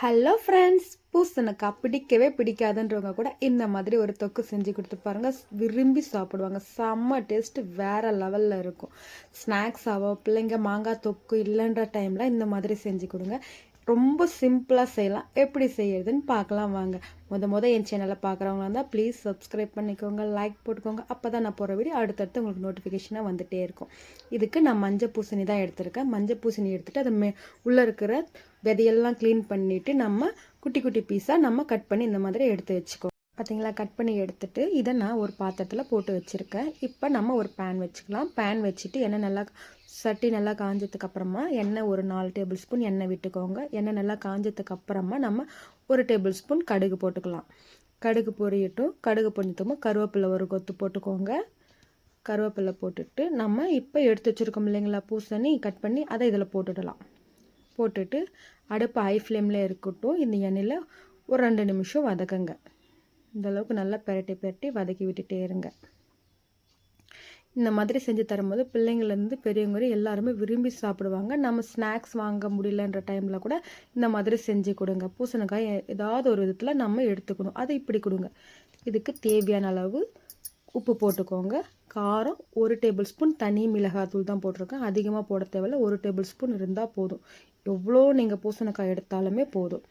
Hello friends பூசணிக்காய் பிடிக்கவே பிடிக்காதுன்றவங்க கூட இந்த மாதிரி ஒரு தொக்கு செஞ்சு கொடுத்து பாருங்கள் விரும்பி சாப்பிடுவாங்க. செம்ம டேஸ்ட்டு வேறு லெவலில் இருக்கும். ஸ்நாக்ஸாவோ பிள்ளைங்க மாங்காய் தொக்கு இல்லைன்ற டைமில் இந்த மாதிரி செஞ்சு கொடுங்க. ரொம்ப சிம்பிளாக செய்யலாம். எப்படி செய்யறதுன்னு பார்க்கலாம் வாங்க. முத முத என் சேனலை பார்க்குறவங்க இருந்தால் ப்ளீஸ் சப்ஸ்கிரைப் பண்ணிக்கோங்க லைக் போட்டுக்கோங்க. அப்போ தான் நான் போகிற வீடியோ அடுத்தடுத்து உங்களுக்கு நோட்டிஃபிகேஷனாக வந்துகிட்டே இருக்கும். இதுக்கு நான் மஞ்சள் பூசணி தான் எடுத்திருக்கேன். மஞ்சள் பூசணி எடுத்துகிட்டு அதை மே உள்ளே இருக்கிற விதையெல்லாம் க்ளீன் பண்ணிவிட்டு நம்ம குட்டி குட்டி பீஸாக நம்ம கட் பண்ணி இந்த மாதிரி எடுத்து வச்சுக்கோ பார்த்தீங்களா கட் பண்ணி எடுத்துட்டு இதை நான் ஒரு பாத்திரத்தில் போட்டு வச்சுருக்கேன். இப்போ நம்ம ஒரு பேன் வச்சுக்கலாம். பேன் வச்சுட்டு எண்ணெய் நல்லா சட்டி நல்லா காஞ்சதுக்கப்புறமா எண்ணெய் ஒரு நாலு டேபிள் ஸ்பூன் எண்ணெய் விட்டுக்கோங்க. எண்ணெய் நல்லா காஞ்சதுக்கப்புறமா நம்ம ஒரு டேபிள் ஸ்பூன் கடுகு போட்டுக்கலாம். கடுகு பொரியட்டும். கடுகு பொரிஞ்சதுமா கருவேப்பிலை ஒரு கொத்து போட்டுக்கோங்க. கருவேப்பிலை போட்டுட்டு நம்ம இப்போ எடுத்து வச்சுருக்கோம் இல்லைங்களா பூசணி கட் பண்ணி அதை இதில் போட்டுடலாம். போட்டுட்டு அடுப்பு ஹை ஃப்ளேமில் இருக்கட்டும். இந்த எண்ணெயில் ஒரு ரெண்டு நிமிஷம் வதக்குங்க. இந்தளவுக்கு நல்லா பெரட்டி பெரட்டி வதக்கி விட்டுட்டே இருங்க. இந்த மாதிரி செஞ்சு தரும்போது பிள்ளைங்கள்லேருந்து பெரியவங்க எல்லாருமே விரும்பி சாப்பிடுவாங்க. நம்ம ஸ்நாக்ஸ் வாங்க முடியலன்ற டைமில் கூட இந்த மாதிரி செஞ்சு கொடுங்க. பூசணிக்காய் ஏதாவது ஒரு விதத்தில் நம்ம எடுத்துக்கணும். அதை இப்படி கொடுங்க. இதுக்கு தேவையான அளவு உப்பு போட்டுக்கோங்க. காரம் ஒரு டேபிள் ஸ்பூன் தனி மிளகாத்தூள் தான் போட்டிருக்கேன். அதிகமாக போட தேவையில்ல. ஒரு டேபிள் ஸ்பூன் இருந்தால் போதும். எவ்வளோ நீங்கள் பூசணிக்காய் எடுத்தாலுமே போதும்.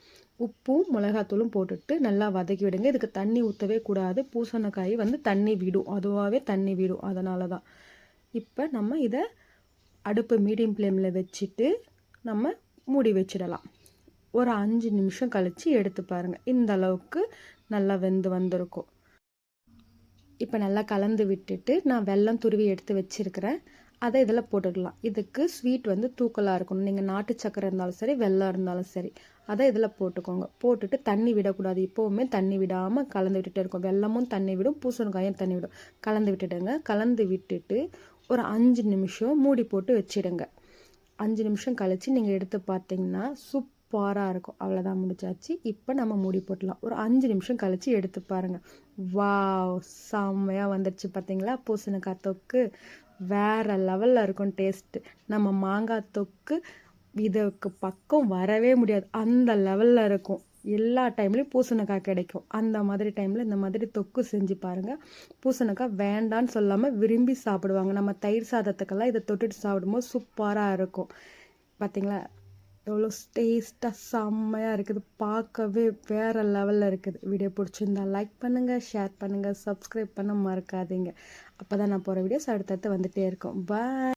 உப்பும் மிளகாத்தூளும் போட்டுட்டு நல்லா வதக்கி விடுங்க. இதுக்கு தண்ணி ஊற்றவே கூடாது. பூசணிக்காய் வந்து தண்ணி விடும். அதுவாகவே தண்ணி விடும். அதனால தான் இப்போ நம்ம இதை அடுப்பு மீடியம் ஃப்ளேமில் வச்சுட்டு நம்ம மூடி வச்சிடலாம். ஒரு அஞ்சு நிமிஷம் கழித்து எடுத்து பாருங்கள் இந்த அளவுக்கு நல்லா வெந்து வந்திருக்கும். இப்போ நல்லா கலந்து விட்டுட்டு நான் வெல்லம் துருவி எடுத்து வச்சுருக்கிறேன். அதை இதில் போட்டுக்கலாம். இதுக்கு ஸ்வீட் வந்து தூக்கலாக இருக்கணும். நீங்கள் நாட்டு சக்கரை இருந்தாலும் சரி வெள்ளம் இருந்தாலும் சரி அதை இதில் போட்டுக்கோங்க. போட்டுட்டு தண்ணி விடக்கூடாது. இப்போவுமே தண்ணி விடாமல் கலந்து விட்டுட்டே இருக்கும். வெள்ளமும் தண்ணி விடும் பூசணிக்காயும் தண்ணி விடும். கலந்து விட்டுடுங்க. கலந்து விட்டுட்டு ஒரு அஞ்சு நிமிஷம் மூடி போட்டு வச்சிடுங்க. அஞ்சு நிமிஷம் கழித்து நீங்கள் எடுத்து பார்த்தீங்கன்னா சூப் சூப்பராக இருக்கும். அவ்வளோதான் முடிச்சாச்சு. இப்போ நம்ம மூடி போட்டலாம் ஒரு அஞ்சு நிமிஷம் கழித்து எடுத்து பாருங்கள் வா செம்மையாக வந்துடுச்சு பார்த்தீங்களா பூசணிக்காய் தொக்கு வேறு லெவலில் இருக்கும் டேஸ்ட்டு நம்ம மாங்காய் தொக்கு இதுக்கு பக்கம் வரவே முடியாது. அந்த லெவலில் இருக்கும். எல்லா டைம்லேயும் பூசணிக்காய் கிடைக்கும். அந்த மாதிரி டைமில் இந்த மாதிரி தொக்கு செஞ்சு பாருங்கள் பூசணிக்காய் வேண்டான்னு சொல்லாமல் விரும்பி சாப்பிடுவாங்க. நம்ம தயிர் சாதத்துக்கெல்லாம் இதை தொட்டுட்டு சாப்பிடும்போது சூப்பராக இருக்கும். பார்த்திங்களா எவ்வளோ டேஸ்ட்டாக செம்மையாக இருக்குது. பார்க்கவே வேறு லெவலில் இருக்குது. வீடியோ பிடிச்சிருந்தா லைக் பண்ணுங்கள் ஷேர் பண்ணுங்கள் சப்ஸ்கிரைப் பண்ண மறக்காதீங்க. அப்போ தான் நான் போகிற வீடியோஸ் அடுத்தடுத்து வந்துகிட்டே இருக்கும். பாய்